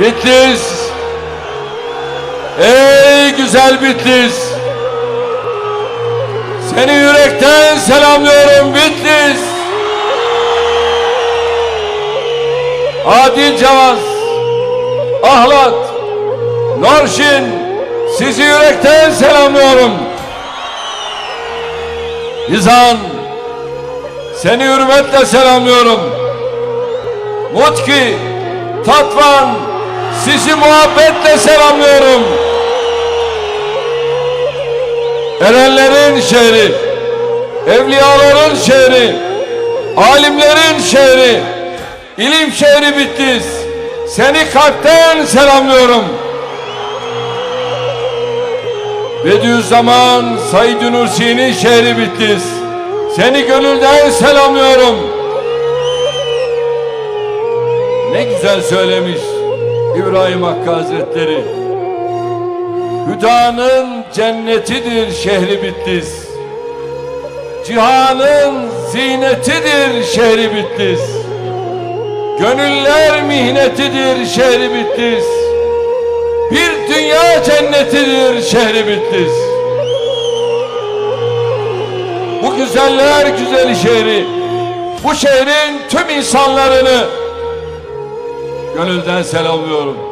Bitlis. Ey güzel Bitlis. Seni yürekten selamlıyorum Bitlis. Adil Cavaz, Ahlat, Norşin, sizi yürekten selamlıyorum. İzan, seni hürmetle selamlıyorum. Mutki, Tatvan, sizi muhabbetle selamlıyorum. Erenlerin şehri, evliyaların şehri, alimlerin şehri, ilim şehri Bitlis. Seni kalpten selamlıyorum. Bediüzzaman Said Nursi'nin şehri Bitlis. Seni gönülden selamlıyorum. Ne güzel söylemiş İbrahim Hakkı Hazretleri. Hüdanın cennetidir şehri Bitlis. Cihanın zinetidir şehri Bitlis. Gönüller mihnetidir şehri Bitlis. Bir dünya cennetidir şehri Bitlis. Bu güzeller güzeli şehri, bu şehrin tüm insanlarını gönülden selamlıyorum.